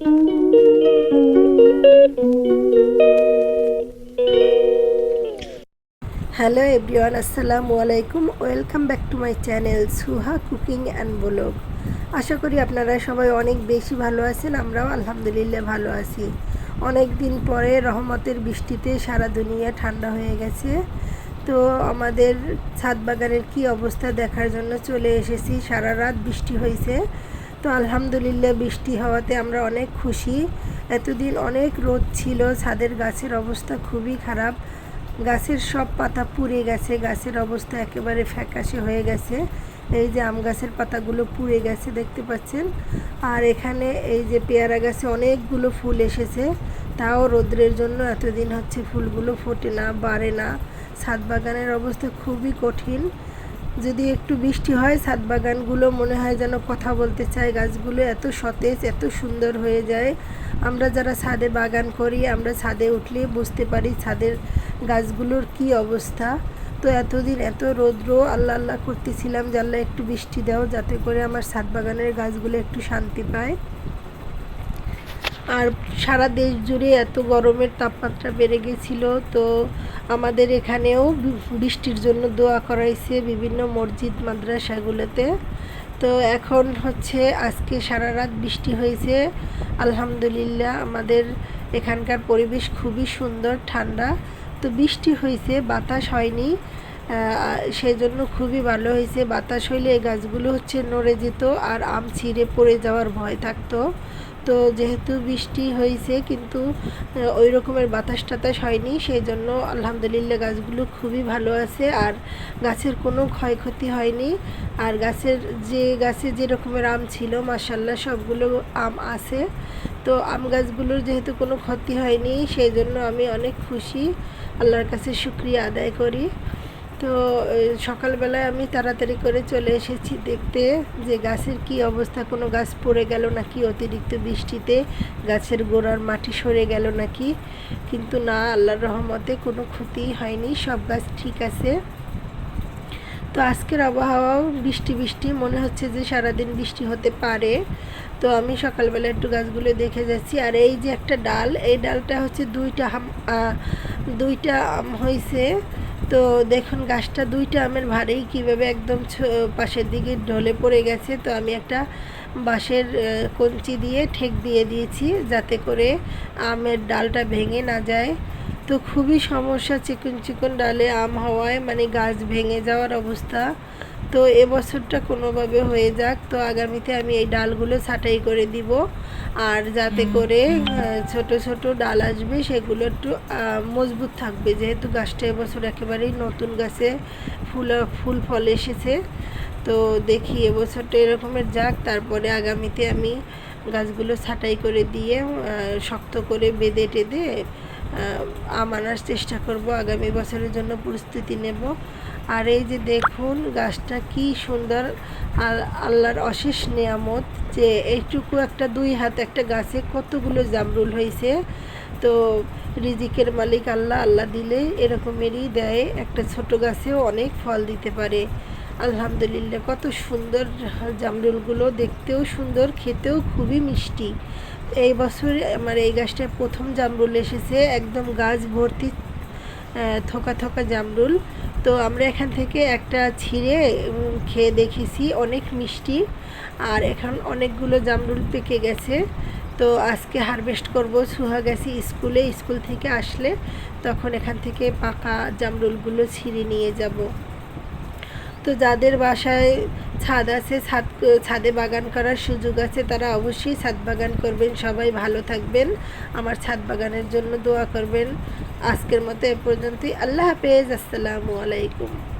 Hello everyone আসসালামু আলাইকুম welcome back to my channel Suha cooking and blog আশা করি আপনারা সবাই অনেক বেশি ভালো আছেন, আমরাও আলহামদুলিল্লাহ ভালো আছি। অনেক দিন পরে রহমতের বৃষ্টিতে সারা দুনিয়া ঠান্ডা হয়ে গেছে। তো আমাদের ছাদ বাগানের কী অবস্থা দেখার জন্য চলে এসেছি। সারা রাত বৃষ্টি হয়েছে। তো আলহামদুলিল্লাহ বৃষ্টি হওয়াতে আমরা অনেক খুশি। এতদিন অনেক রোদ ছিল, ছাদের গাছের অবস্থা খুবই খারাপ। গাছের সব পাতা পুড়ে গেছে, গাছের অবস্থা একেবারে ফ্যাকাশে হয়ে গেছে। এই যে আম গাছের পাতাগুলো পুড়ে গেছে দেখতে পাচ্ছেন। আর এখানে এই যে পেয়ারা গাছে অনেকগুলো ফুল এসেছে। তাও রোদ্রের জন্য এতদিন হচ্ছে ফুলগুলো ফোটে না, বাড়ে না। ছাদ বাগানের অবস্থা খুবই কঠিন। যদি একটু বৃষ্টি হয় ছাদ বাগানগুলো মনে হয় যেন কথা বলতে চায়। গাছগুলো এত সতেজ, এত সুন্দর হয়ে যায়। আমরা যারা ছাদে বাগান করি, আমরা ছাদে উঠলে বুঝতে পারি ছাদের গাছগুলোর কি অবস্থা। তো এতদিন এত রৌদ্র, আল্লাহ আল্লাহ করতেছিলাম যে, আল্লাহ একটু বৃষ্টি দাও, যাতে করে আমার ছাদ বাগানের গাছগুলো একটু শান্তি পায়। আর সারা দেশ জুড়ে এত গরমের তাপমাত্রা বেড়ে গেছিল, তো আমাদের এখানেও বৃষ্টির জন্য দোয়া করাইছে বিভিন্ন মসজিদ, মাদ্রাসাগুলোতে। তো এখন হচ্ছে আজকে সারা রাত বৃষ্টি হয়েছে। আলহামদুলিল্লাহ, আমাদের এখানকার পরিবেশ খুবই সুন্দর, ঠান্ডা। তো বৃষ্টি হয়েছে, বাতাস হয়নি। সেই জন্য খুবই ভালো হয়েছে। বাতাস হইলে এই গাছগুলো হচ্ছে নড়ে যেত আর আম ছিঁড়ে পড়ে যাওয়ার ভয় থাকতো। তো যেহেতু বৃষ্টি হয়েছে কিন্তু ওই রকমের বাতাস টাতাস হয়নি সেই জন্য আলহামদুলিল্লাহ গাছগুলো খুবই ভালো আছে আর গাছের কোনো ক্ষয়ক্ষতি হয়নি। আর গাছের যে গাছে যে রকমের আম ছিল মাসাল্লাহ সবগুলো আম আছে। তো আম গাছগুলোর যেহেতু কোনো ক্ষতি হয়নি সেই জন্য আমি অনেক খুশি। আল্লাহর কাছে শুক্রিয়া আদায় করি। তো সকালবেলায় আমি তাড়াতাড়ি করে চলে এসেছি দেখতে যে গাছের কি অবস্থা, কোনো গাছ পড়ে গেল নাকি অতিরিক্ত বৃষ্টিতে? গাছের গোড়ার মাটি সরে গেল নাকি? কিন্তু না, আল্লাহর রহমতে কোনো ক্ষতি হয়নি, সব গাছ ঠিক আছে। তো আজকের আবহাওয়াও বৃষ্টি বৃষ্টি, মনে হচ্ছে যে সারাদিন বৃষ্টি হতে পারে। তো আমি সকালবেলা একটু গাছগুলো দেখে যাচ্ছি। আর এই যে একটা ডাল, এই ডালটা হচ্ছে দুইটা আম দুইটা আম হয়েছে তো দেখুন, গাছটা দুইটা আমের ভারেই কীভাবে একদম পাশের দিকে ঢলে পড়ে গেছে। তো আমি একটা বাঁশের কঞ্চি দিয়ে ঠেক দিয়ে দিয়েছি যাতে করে আমের ডালটা ভেঙে না যায়। তো খুবই সমস্যা চিকন চিকন ডালে আম হওয়ায় মানে গাছ ভেঙে যাওয়ার অবস্থা। তো এবছরটা কোনোভাবে হয়ে যাক। তো আগামীতে আমি এই ডালগুলো ছাঁটাই করে দিব। আর যাতে করে ছোট ছোট ডাল আসবে সেগুলো একটু মজবুত থাকবে। যেহেতু গাছটা এবছর একেবারেই নতুন গাছে ফুল ফুল ফল এসেছে। তো দেখি এবছরটা এরকমের যাক। তারপরে আগামীতে আমি গাছগুলো ছাঁটাই করে দিয়ে শক্ত করে বেঁধে টেঁধে আনার চেষ্টা করব আগামী বছরের জন্য প্রস্তুতি নেব। আর এই যে দেখুন, গাছটা কি সুন্দর আল্লাহর অশেষ নিয়ামত যে এইটুকু একটা দুই হাত একটা গাছে কতগুলো জামরুল হয়েছে। তো রিজিকের মালিক আল্লাহ আল্লাহ দিলে এরকমেরই দেয়। একটা ছোট গাছেও অনেক ফল দিতে পারে। আলহামদুলিল্লাহ, কত সুন্দর জামরুলগুলো দেখতেও সুন্দর, খেতেও খুবই মিষ্টি। এই বছর আমার এই গাছটায় প্রথম জামরুল এসেছে, একদম গাছ ভর্তি থোকা থোকা জামরুল। তো আমরা এখান থেকে একটা ছিঁড়ে খেয়ে দেখেছি, অনেক মিষ্টি। আর এখন অনেকগুলো জামরুল পেকে গেছে। তো আজকে হারভেস্ট করব সুহা গেছি স্কুলে, স্কুল থেকে আসলে তখন এখান থেকে পাকা জামরুলগুলো ছিঁড়ে নিয়ে যাব। তো যাদের বাসায় ছাদ আছে, ছাদ, ছাদে বাগান করার সুযোগ আছে, তারা অবশ্যই ছাদ বাগান করবেন, সবাই ভালো থাকবেন। আমার ছাদ বাগানের জন্য দোয়া করবেন। আজকের মতো এ পর্যন্তই। আল্লাহ হাফেজ, আসসালামু আলাইকুম।